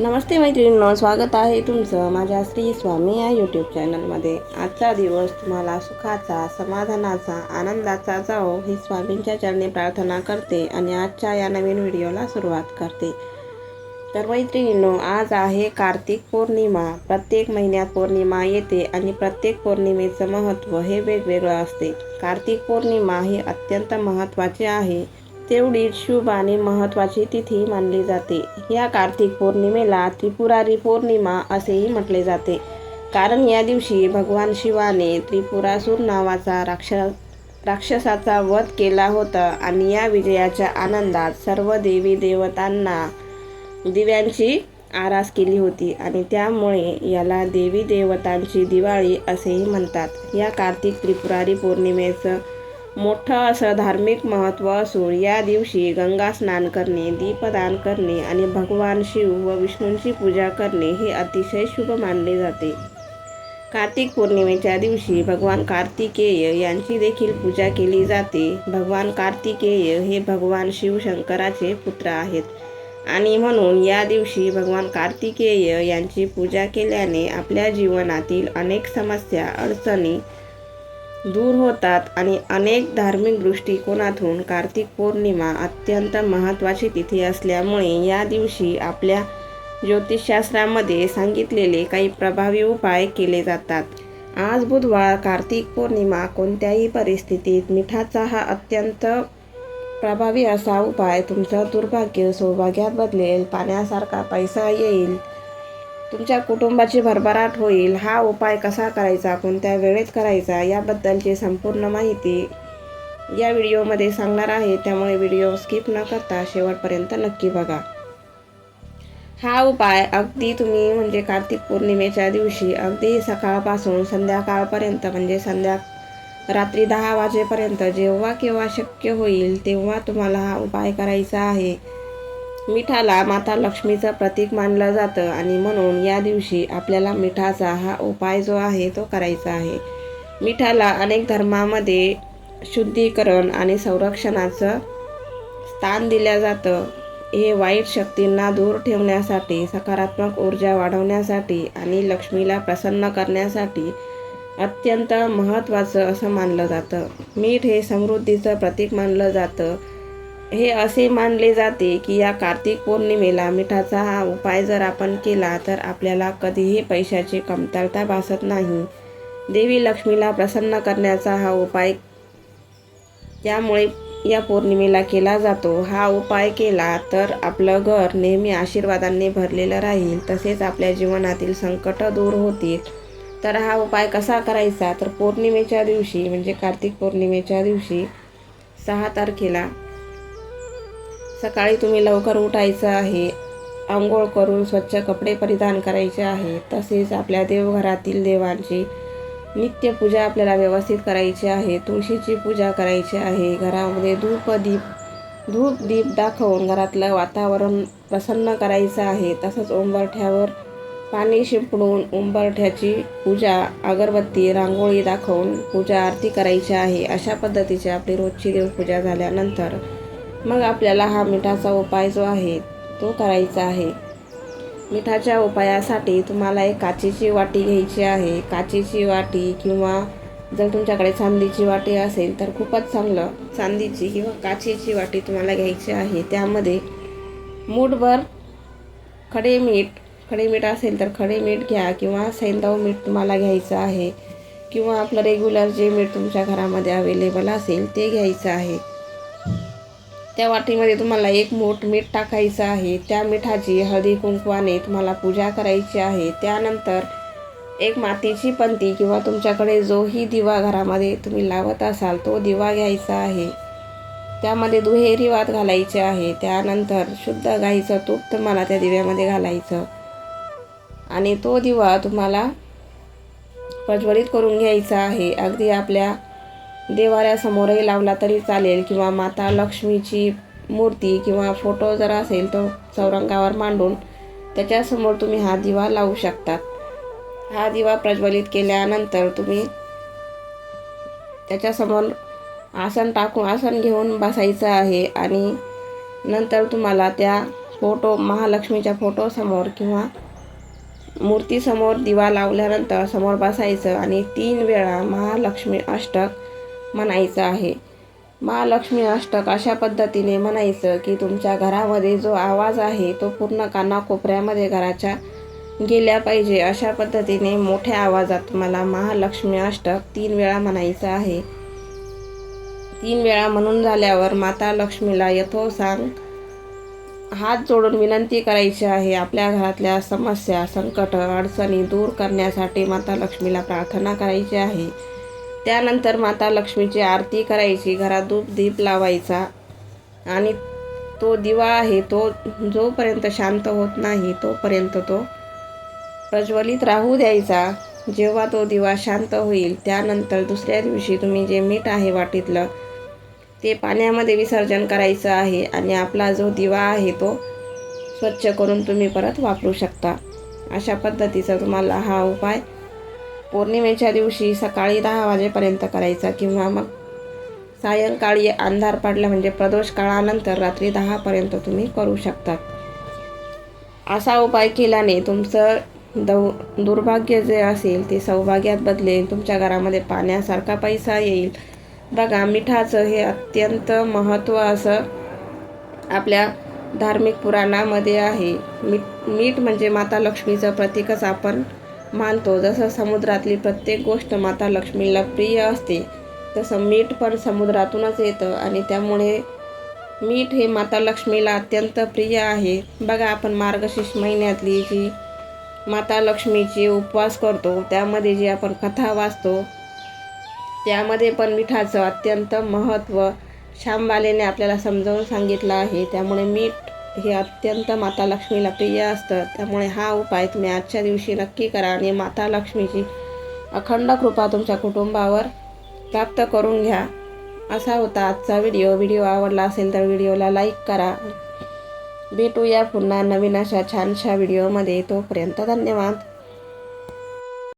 नमस्ते मैत्रिणींनो स्वागत आहे तुमचं माझ्या श्री स्वामी या यूट्यूब चॅनलमध्ये आजचा दिवस तुम्हाला सुखाचा समाधानाचा आनंदाचा जाओ ही स्वामींच्या चरणी प्रार्थना करते आणि आजच्या या नवीन व्हिडिओला सुरुवात करते. तर मैत्रिणींनो आज आहे कार्तिक पौर्णिमा. प्रत्येक महिन्यात पौर्णिमा येते आणि प्रत्येक पौर्णिमेचं महत्त्व हे वेगवेगळं असते. कार्तिक पौर्णिमा ही अत्यंत महत्त्वाची आहे. तेवढीच शुभ आणि महत्त्वाची तिथी मानली जाते. या कार्तिक पौर्णिमेला त्रिपुरारी पौर्णिमा असेही म्हटले जाते. कारण या दिवशी भगवान शिवाने त्रिपुरासूर नावाचा राक्ष राक्षसाचा वध केला होता आणि या विजयाच्या आनंदात सर्व देवी देवतांना दिव्यांची आरास केली होती आणि त्यामुळे याला देवी देवतांची दिवाळी असेही म्हणतात. या कार्तिक त्रिपुरारी पौर्णिमेचं मोठं असं धार्मिक महत्त्व असून या दिवशी गंगा स्नान करणे दीपदान करणे आणि भगवान शिव व विष्णूंची पूजा करणे हे अतिशय शुभ मानले जाते. कार्तिक पौर्णिमेच्या दिवशी भगवान कार्तिकेय यांची देखील पूजा केली जाते. भगवान कार्तिकेय हे भगवान शिवशंकराचे पुत्र आहेत आणि म्हणून या दिवशी भगवान कार्तिकेय यांची पूजा केल्याने आपल्या जीवनातील अनेक समस्या अडचणी दूर होतात आणि अनेक धार्मिक दृष्टिकोनातून कार्तिक पौर्णिमा अत्यंत महत्त्वाची तिथी असल्यामुळे या दिवशी आपल्या ज्योतिषशास्त्रामध्ये सांगितलेले काही प्रभावी उपाय केले जातात. आज बुधवार कार्तिक पौर्णिमा कोणत्याही परिस्थितीत मिठाचा हा अत्यंत प्रभावी असा उपाय तुमचं दुर्भाग्य सौभाग्यात बदलेल पाण्यासारखा पैसा येईल तुमच्या कुटुंबाची भरभराट होईल. हा उपाय कसा करायचा? कोणत्या वेळेत करायचा? याबद्दलची संपूर्ण माहिती या व्हिडिओमध्ये सांगणार आहे. त्यामुळे व्हिडिओ स्किप न करता शेवटपर्यंत नक्की बघा. हा उपाय अगदी तुम्ही म्हणजे कार्तिक पौर्णिमेच्या दिवशी अगदी सकाळपासून संध्याकाळपर्यंत म्हणजे संध्या रात्री दहा वाजेपर्यंत जेव्हा केव्हा शक्य होईल तेव्हा तुम्हाला हा उपाय करायचा आहे. मिठाला माता लक्ष्मीचं प्रतीक मानलं जातं आणि म्हणून या दिवशी आपल्याला मिठाचा हा उपाय जो आहे तो करायचा आहे. मिठाला अनेक धर्मामध्ये शुद्धीकरण आणि संरक्षणाचं स्थान दिलं जातं. हे वाईट शक्तींना दूर ठेवण्यासाठी सकारात्मक ऊर्जा वाढवण्यासाठी आणि लक्ष्मीला प्रसन्न करण्यासाठी अत्यंत महत्त्वाचं असं मानलं जातं. मीठ हे समृद्धीचं प्रतीक मानलं जातं. हे असे मानले जाते की या कार्तिक पौर्णिमेला मिठाचा हा उपाय जर आपण केला तर आपल्याला कधीही पैशाची कमतरता भासत नाही. देवी लक्ष्मीला प्रसन्न करण्याचा हा उपाय त्यामुळे या पौर्णिमेला केला जातो. हा उपाय केला तर आपलं घर नेहमी आशीर्वादांनी भरलेलं राहील तसेच आपल्या जीवनातील संकट दूर होतील. तर हा उपाय कसा करायचा? तर पौर्णिमेच्या दिवशी म्हणजे कार्तिक पौर्णिमेच्या दिवशी सहा तारखेला सकाळी तुम्ही लवकर उठायचं आहे आंघोळ करून स्वच्छ कपडे परिधान करायचे आहे तसेच आपल्या देवघरातील देवांची नित्यपूजा आपल्याला व्यवस्थित करायची आहे तुळशीची पूजा करायची आहे. घरामध्ये धूप दीप धूप दीप दाखवून घरातलं वातावरण प्रसन्न करायचं आहे. तसंच उंबरठ्यावर पाणी शिंपडून उंबरठ्याची पूजा अगरबत्ती रांगोळी दाखवून पूजा आरती करायची आहे. अशा पद्धतीची आपली रोजची देवपूजा झाल्यानंतर मग आपल्याला हा मिठाचा उपाय जो आहे तो करायचा आहे. मिठाच्या उपायासाठी तुम्हाला एक काचेची वाटी घ्यायची आहे. काचेची वाटी किंवा जर तुमच्याकडे चांदीची वाटी असेल तर खूपच चांगलं. चांदीची किंवा काचेची वाटी तुम्हाला घ्यायची आहे. त्यामध्ये मूठभर खडे मीठ खडे मीठ असेल तर खडे मीठ घ्या किंवा सैंदव मीठ तुम्हाला घ्यायचं आहे. किंवा आपलं रेग्युलर जे मीठ तुमच्या घरामध्ये अवेलेबल असेल ते घ्यायचं आहे. त्या वाटीमध्ये तुम्हाला एक मोठ मीठ टाकायचं आहे. त्या मिठाची हळदी कुंकवाने तुम्हाला पूजा करायची आहे. त्यानंतर एक मातीची पंती किंवा तुमच्याकडे जोही दिवा घरामध्ये तुम्ही लावत असाल तो दिवा घ्यायचा आहे. त्यामध्ये दुहेरी वात घालायचे आहे. त्यानंतर शुद्ध गाईचं तूप तुम्हाला त्या दिव्यामध्ये घालायचं. आणि तो दिवा तुम्हाला प्रज्वलित करून घ्यायचा आहे. अगदी आपल्या देवाऱ्यासमोरही लावला तरी चालेल किंवा माता लक्ष्मीची मूर्ती किंवा फोटो जर असेल तो चौरंगावर मांडून त्याच्यासमोर तुम्ही हा दिवा लावू शकतात. हा दिवा प्रज्वलित केल्यानंतर तुम्ही त्याच्यासमोर आसन टाकून आसन घेऊन बसायचं आहे आणि नंतर तुम्हाला त्या फोटो महालक्ष्मीच्या फोटोसमोर किंवा मूर्तीसमोर दिवा लावल्यानंतर समोर बसायचं आणि तीन वेळा महालक्ष्मी अष्टक म्हणायचं आहे. महालक्ष्मी अष्टक अशा पद्धतीने म्हणायचं की तुमच्या घरामध्ये जो आवाज आहे तो पूर्ण कानाकोपऱ्यामध्ये घराच्या गेल्या पाहिजे अशा पद्धतीने मोठ्या आवाजात मला महालक्ष्मी अष्टक तीन वेळा म्हणायचं आहे. तीन वेळा म्हणून झाल्यावर माता लक्ष्मीला यथोसांग हात जोडून विनंती करायची आहे. आपल्या घरातल्या समस्या संकट अडचणी दूर करण्यासाठी माता लक्ष्मीला प्रार्थना करायची आहे. त्यानंतर माता लक्ष्मीची आरती करायची घरात धूप दीप लावायचा. आणि तो दिवा आहे तो जोपर्यंत शांत होत नाही तोपर्यंत तो प्रज्वलित राहू द्यायचा. जेव्हा तो दिवा शांत होईल त्यानंतर दुसऱ्या दिवशी तुम्ही जे मीठ आहे वाटीतलं ते पाण्यामध्ये विसर्जन करायचं आहे आणि आपला जो दिवा आहे तो स्वच्छ करून तुम्ही परत वापरू शकता. अशा पद्धतीचा तुम्हाला हा उपाय पौर्णिमेच्या दिवशी सकाळी दहा वाजेपर्यंत करायचा किंवा मग सायंकाळी अंधार पडला म्हणजे प्रदोष काळानंतर रात्री दहापर्यंत तुम्ही करू शकतात असा उपाय केल्याने तुमचं दौ दुर्भाग्य जे असेल ते सौभाग्यात बदलेल तुमच्या घरामध्ये पाण्यासारखा पैसा येईल. बघा मिठाचं हे अत्यंत महत्त्व असं आपल्या धार्मिक पुराणामध्ये आहे. मीठ मीठ म्हणजे माता लक्ष्मीचं प्रतीकच आपण मानतो. जसं समुद्रातली प्रत्येक गोष्ट माता लक्ष्मीला प्रिय असते तसं मीठ पण समुद्रातूनच येतं आणि त्यामुळे मीठ हे माता लक्ष्मीला अत्यंत प्रिय आहे. बघा आपण मार्गशीर्ष महिन्यातली जी माता लक्ष्मीची उपवास करतो त्यामध्ये जी आपण कथा वाचतो त्यामध्ये पण मिठाचं अत्यंत महत्त्व श्यामबालेने आपल्याला समजावून सांगितलं आहे. त्यामुळे मीठ हे अत्यंत माता लक्ष्मीला प्रिय असतं. त्यामुळे हा उपाय तुम्ही आजच्या दिवशी नक्की करा आणि माता लक्ष्मीची अखंड कृपा तुमच्या कुटुंबावर प्राप्त करून घ्या. असा होता आजचा व्हिडिओ. व्हिडिओ आवडला असेल तर व्हिडिओला लाईक करा. भेटूया पुन्हा नवीन अशा छानशा व्हिडिओमध्ये. तोपर्यंत धन्यवाद.